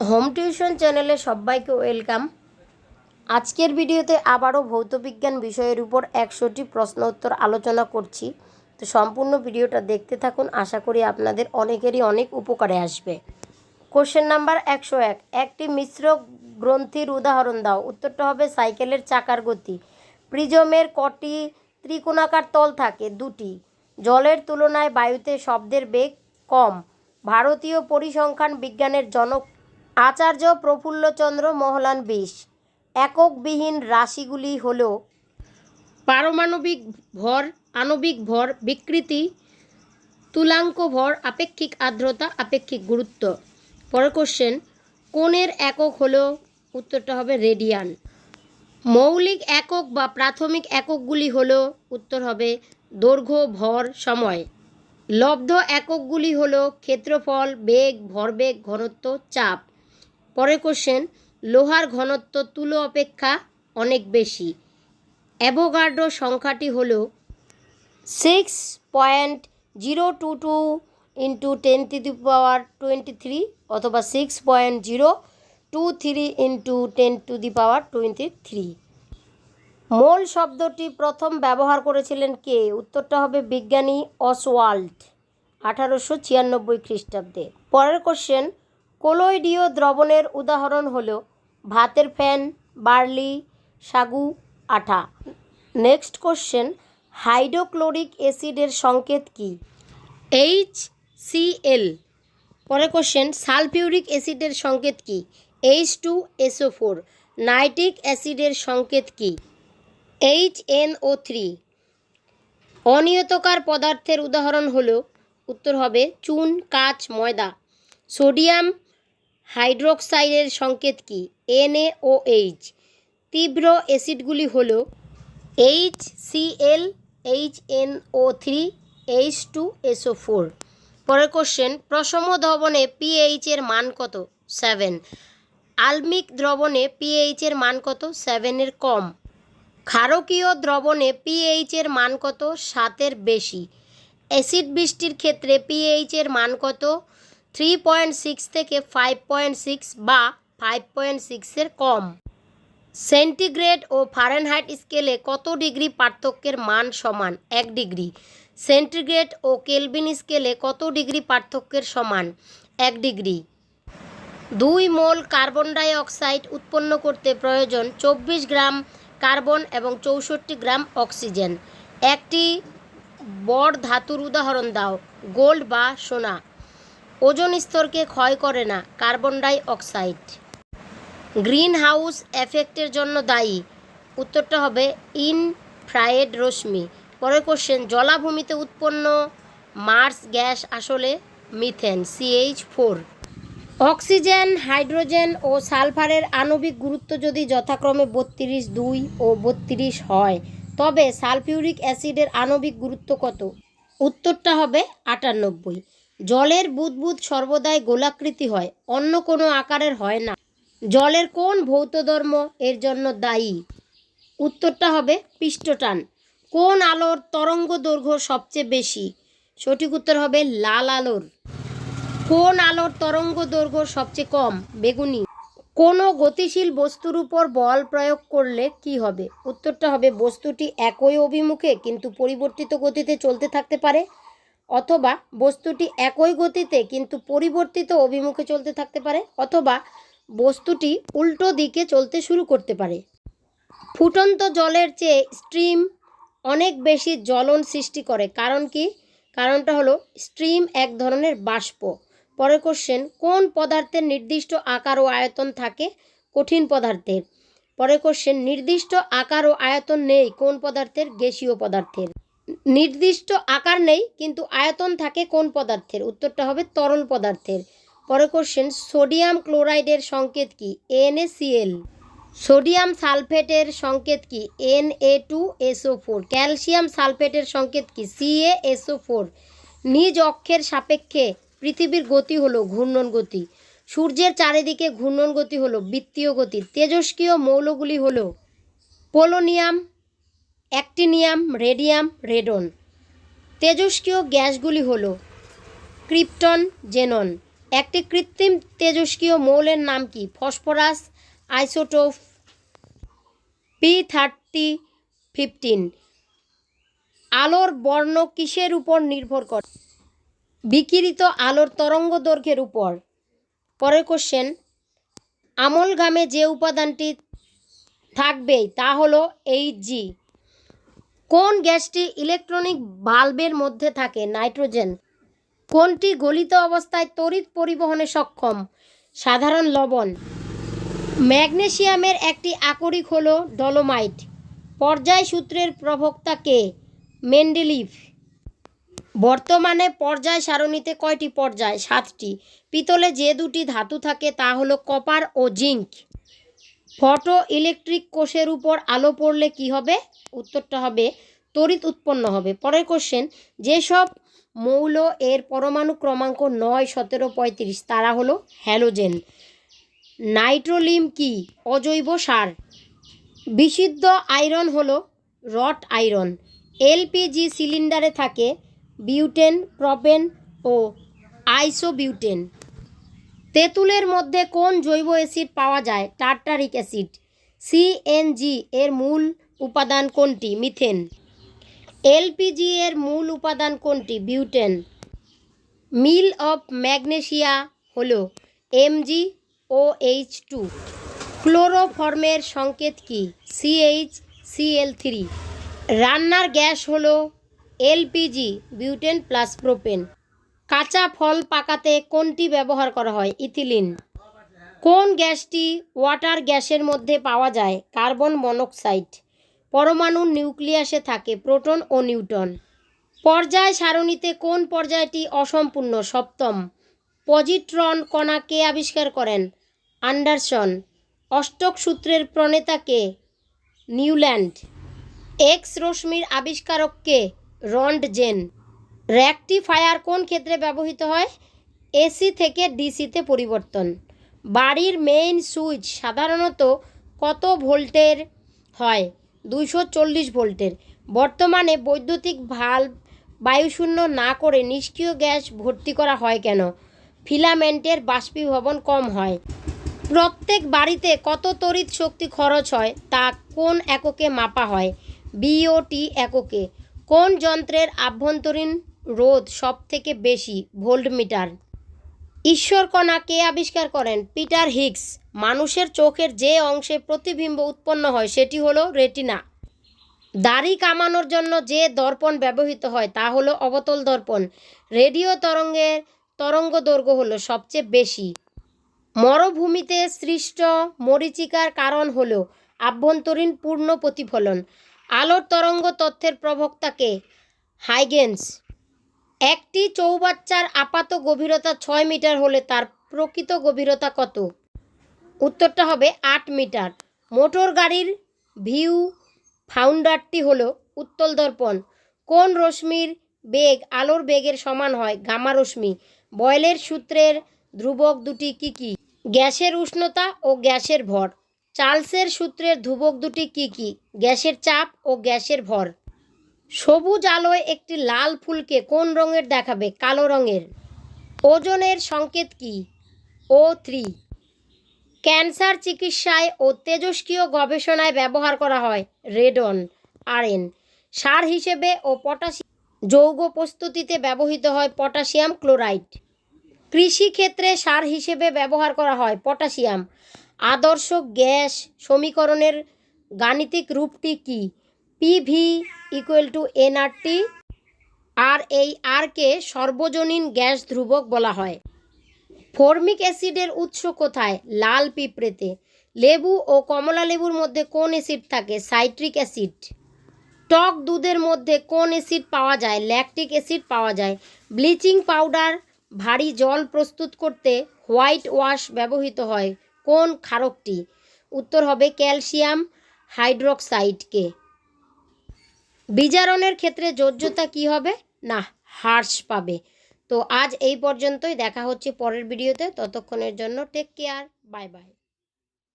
Home tuition চ্যানেলে সবাইকে welcome. আজকের ভিডিওতে আবারও ভৌতবিজ্ঞান বিষয়ের উপর একশোটি প্রশ্ন উত্তর আলোচনা করছি। তো সম্পূর্ণ ভিডিওটা দেখতে থাকুন, আশা করি আপনাদের অনেকেরই অনেক উপকারে আসবে। কোশ্চেন নাম্বার একশো এক, একটি মিশ্র গ্রন্থির উদাহরণ দাও। উত্তরটা হবে সাইকেলের চাকার গতি। প্রিজমের কটি ত্রিকোণাকার তল থাকে? দুটি। জলের তুলনায় বায়ুতে শব্দের বেগ কম। ভারতীয় পরিসংখ্যান বিজ্ঞানের জনক আচার্য প্রফুল্লচন্দ্র মহলান বিশ। এককবিহীন রাশিগুলি হল পারমাণবিক ভর, আণবিক ভর, বিকৃতি, তুলাঙ্ক ভর, আপেক্ষিক আর্দ্রতা, আপেক্ষিক গুরুত্ব। পরের কোশ্চেন কোণের একক হলো, উত্তরটা হবে রেডিয়ান। মৌলিক একক বা প্রাথমিক এককগুলি হলো, উত্তর হবে দৈর্ঘ্য, ভর, সময়। লব্ধ এককগুলি হলো ক্ষেত্রফল, বেগ, ভরবেগ, ঘনত্ব, চাপ। পরের কোশ্চেন লোহার ঘনত্ব তুলো অপেক্ষা অনেক বেশি। অ্যাভোগার্ডো সংখ্যাটি হলো six point zero two two into ten to the power twenty three অথবা six point zero two three into ten to the power twenty three mole শব্দটি প্রথম ব্যবহার করেছিলেন কে? উত্তরটা হবে বিজ্ঞানী অসওয়াল্ড আঠারোশো ছিয়ানব্বই খ্রিস্টাব্দে। পরের কোশ্চেন কোলোইডীয় দ্রবণের উদাহরণ হল ভাতের ফ্যান, বার্লি, সাগু, আঠা। নেক্সট কোশ্চেন, হাইড্রোক্লোরিক অ্যাসিডের সংকেত কী? H C L. পরে কোশ্চেন, সালফিউরিক অ্যাসিডের সংকেত কী? H two SO four. Nitric অ্যাসিডের সংকেত কি? H N O three. অনিয়তকার পদার্থের উদাহরণ হলো, উত্তর হবে চুন, কাচ, ময়দা। সোডিয়াম হাইড্রোক্সাইডের সংকেত কি? NA O H. তীব্র অ্যাসিডগুলি হল H CL H N O three, H two SO four. পরের কোশ্চেন প্রসম দ্রবণে পিএইচ এর মান কত? সেভেন। আলমিক দ্রবণে পিএইচ এর মান কত? সেভেনের কম। ক্ষারকীয় দ্রবণে পিএইচ এর মান কত? সাতের বেশি। অ্যাসিড বৃষ্টির ক্ষেত্রে পিএইচ এর মান কত? থ্রি পয়েন্ট সিক্স থেকে ফাইভ পয়েন্ট সিক্স বা ফাইভ পয়েন্ট সিক্সের কম। সেন্টিগ্রেড ও ফারেনহাইট স্কেলে কত ডিগ্রি পার্থক্যের মান সমান? এক ডিগ্রি। সেন্টিগ্রেড ও কেলভিন স্কেলে কত ডিগ্রি পার্থক্যের সমান? এক ডিগ্রি। দুই মোল কার্বন ডাই অক্সাইড উৎপন্ন করতে প্রয়োজন চব্বিশ গ্রাম কার্বন এবং চৌষট্টি গ্রাম অক্সিজেন। একটি বড় ধাতুর উদাহরণ দাও, গোল্ড বা সোনা। ওজন স্তরকে ক্ষয় করে না, carbon dioxide greenhouse এফেক্টের জন্য দায়ী। উত্তরটা হবে ইনফ্রায়েড রশ্মি। পরের কোশ্চেন, জলাভূমিতে উৎপন্ন মার্স গ্যাস আসলে methane CH four. Oxygen, hydrogen ও সালফারের আণবিক গুরুত্ব যদি যথাক্রমে বত্রিশ দুই ও বত্রিশ হয়, তবে সালফিউরিক অ্যাসিডের আণবিক গুরুত্ব কত? উত্তরটা হবে আটানব্বই। জলের বুদবুদ সর্বদাই গোলাকৃতি হয়, অন্য কোনো আকারের হয় না। জলের কোন ভৌত ধর্ম এর জন্য দায়ী? উত্তরটা হবে পৃষ্ঠটান। কোন আলোর তরঙ্গ দৈর্ঘ্য সবচেয়ে বেশি? সঠিক উত্তর হবে লাল আলোর। কোন আলোর তরঙ্গ দৈর্ঘ্য সবচেয়ে কম? বেগুনি। কোনো গতিশীল বস্তুর উপর বল প্রয়োগ করলে কি হবে? উত্তরটা হবে বস্তুটি একই অভিমুখে, কিন্তু পরিবর্তিত গতিতে চলতে থাকতে পারে। অথবা বস্তুটি একই গতিতে কিন্তু পরিবর্তিত অভিমুখে চলতে থাকতে পারে, অথবা বস্তুটি উল্টো দিকে চলতে শুরু করতে পারে। ফুটন্ত জলের চেয়ে স্ট্রিম অনেক বেশি জ্বলন সৃষ্টি করে। কারণ কি? কারণটা হলো স্ট্রিম এক ধরনের বাষ্প। পরের কোশ্চেন কোন পদার্থের নির্দিষ্ট আকার ও আয়তন থাকে? কঠিন পদার্থের। পরের কোশ্চেন নির্দিষ্ট আকার ও আয়তন নেই কোন পদার্থের? গ্যাসীয় পদার্থের। নির্দিষ্ট আকার নেই, কিন্তু আয়তন থাকে কোন পদার্থের? উত্তরটা হবে তরল পদার্থের। পরে কোশ্চেন সোডিয়াম ক্লোরাইডের সংকেত কি? এনএসিএল। সোডিয়াম সালফেটের সংকেত কি? N A two SO four. Calcium সালফেটের সংকেত কি? CA SO four. নিজ অক্ষের সাপেক্ষে পৃথিবীর গতি হলো ঘূর্ণন গতি। সূর্যের চারিদিকে ঘূর্ণন গতি হলো বৃত্তীয় গতি। তেজস্ক্রিয় মৌলগুলি হলো পোলোনিয়াম অ্যাক্টিনিয়াম, রেডিয়াম, রেডন। তেজস্ক্রিয় গ্যাসগুলি হলো ক্রিপ্টন, জেনন। একটি কৃত্রিম তেজস্ক্রিয় মৌলের নাম কি? Phosphorus, isotope, P thirty fifteen. আলোর বর্ণ কিসের উপর নির্ভর করে? বিকিরিত আলোর তরঙ্গ দৈর্ঘ্যের উপর। পরের কোশ্চেন আমলগামে যে উপাদানটি থাকবেই তা হলো এইচ জি কোন গ্যাসটি ইলেকট্রনিক বাল্বের মধ্যে থাকে? নাইট্রোজেন। কোনটি গলিত অবস্থায় তড়িৎ পরিবহনে সক্ষম? সাধারণ লবণ। ম্যাগনেসিয়ামের একটি আকরিক হলো ডলোমাইট। পর্যায় সূত্রের প্রবক্তা কে? মেন্ডেলিভ। বর্তমানে পর্যায় সারণীতে কয়টি পর্যায়? সাতটি। পিতলে যে দুটি ধাতু থাকে তা হলো কপার ও জিঙ্ক ফটো ইলেকট্রিক কোষের উপর আলো পড়লে কি হবে? উত্তরটা হবে, তড়িৎ উৎপন্ন হবে। পরের কোশ্চেন যেসব মৌল এর পরমাণু ক্রমাঙ্ক নয়, সতেরো, পঁয়ত্রিশ, তারা হলো হ্যালোজেন নাইট্রোলিম কি? অজৈব সার। বিশুদ্ধ আয়রন হলো রট আয়রন। এলপিজি সিলিন্ডারে থাকে বিউটেন, প্রপেন ও আইসোবিউটেন। তেঁতুলের মধ্যে কোন জৈব অ্যাসিড পাওয়া যায়? Tartaric acid. সিএনজি এর মূল উপাদান কোনটি? মিথেন। এলপিজি এর মূল উপাদান কোনটি? বিউটেন। মিল অফ ম্যাগনেসিয়া হলো এমজি ও এইচ টু ক্লোরোফর্মের সংকেত কি? সিএইচ সিএল থ্রি রান্নার গ্যাস হল এলপিজি বিউটেন প্লাস প্রোপেন। কাঁচা ফল পাকাতে কোনটি ব্যবহার করা হয়? ইথিলিন। কোন গ্যাসটি ওয়াটার গ্যাসের মধ্যে পাওয়া যায়? Carbon monoxide. পরমাণু নিউক্লিয়াসে থাকে প্রোটন ও নিউটন। পর্যায় সারণীতে কোন পর্যায়টি অসম্পূর্ণ? সপ্তম। পজিট্রন কণা কে আবিষ্কার করেন? আন্ডারসন। অষ্টক সূত্রের প্রণেতাকে নিউল্যান্ড। এক্স রশ্মির আবিষ্কারককে রন্ডজেন র্যাকটিফায়ার কোন ক্ষেত্রে ব্যবহৃত হয়? এসি থেকে ডিসিতে পরিবর্তন। বাড়ির মেইন সুইচ সাধারণত কত ভোল্টের হয়? দুইশো চল্লিশ ভোল্টের। বর্তমানে বৈদ্যুতিক ভাল্ব বায়ুশূন্য না করে নিষ্ক্রিয় গ্যাস ভর্তি করা হয় কেন? ফিলামেন্টের বাষ্পীভবন কম হয়। প্রত্যেক বাড়িতে কত তড়িৎ শক্তি খরচ হয় তা কোন এককে মাপা হয়? বিওটি এককে। কোন যন্ত্রের আভ্যন্তরীণ রোধ সব থেকে বেশি ভোল্টমিটার। ঈশ্বরকণা কে আবিষ্কার করেন? Peter Higgs. মানুষের চোখের যে অংশে প্রতিবিম্ব উৎপন্ন হয় সেটি হলো রেটিনা। দাড়ি কামানোর জন্য যে দর্পণ ব্যবহৃত হয় তা হলো অবতল দর্পণ। রেডিও তরঙ্গের তরঙ্গ দৈর্ঘ্য হলো সবচেয়ে বেশি। মরুভূমিতে সৃষ্ট মরীচিকার কারণ হলো আভ্যন্তরীণ পূর্ণ প্রতিফলন। আলোর তরঙ্গ তথ্যের প্রবক্তাকে হাইগেন্স। একটি চৌবাচ্চার আপাত গভীরতা ছয় মিটার হলে তার প্রকৃত গভীরতা কত? উত্তরটা হবে আট মিটার। মোটর গাড়ির ভিউ ফাউন্ডারটি হল উত্তল দর্পণ। কোন রশ্মির বেগ আলোর বেগের সমান হয়? গামা রশ্মি। বয়েলের সূত্রের ধ্রুবক দুটি কি কি? গ্যাসের উষ্ণতা ও গ্যাসের ভর। চার্লসের সূত্রের ধ্রুবক দুটি কি কি? গ্যাসের চাপ ও গ্যাসের ভর। সবুজ আলোয় একটি লাল ফুলকে কোন রঙের দেখাবে? কালো রঙের। ওজনের সংকেত কি? ও থ্রি ক্যান্সার চিকিৎসায় ও তেজস্ক্রিয় গবেষণায় ব্যবহার করা হয়। রেডন আরএন সার হিসেবে ও পটাশিয়াম যৌগ প্রস্তুতিতে ব্যবহৃত হয় পটাশিয়াম ক্লোরাইড। কৃষিক্ষেত্রে সার হিসেবে ব্যবহার করা হয় পটাশিয়াম। আদর্শ গ্যাস সমীকরণের গাণিতিক রূপটি কি? পিভি ইকুয়াল টু এনআরটি আর এই আরকে সর্বজনীন গ্যাস ধ্রুবক বলা হয়। ফর্মিক অ্যাসিডের উৎস কোথায়? লাল পিঁপড়েতে। লেবু ও কমলা লেবুর মধ্যে কোন অ্যাসিড থাকে? Citric acid. টক দুধের মধ্যে কোন অ্যাসিড পাওয়া যায়? ল্যাকটিক অ্যাসিড পাওয়া যায়। ব্লিচিং পাউডার, ভারী জল প্রস্তুত করতে হোয়াইট ওয়াশ ব্যবহৃত হয়। কোন ক্ষারকটি? উত্তর হবে ক্যালসিয়াম হাইড্রোক্সাইডকে। বিজারণের ক্ষেত্রে যোজ্যতা কি হবে? না, হার্স পাবে। তো আজ এই পর্যন্তই। দেখা হচ্ছে পরের ভিডিওতে। ততক্ষণের জন্য টেক কেয়ার বাই বাই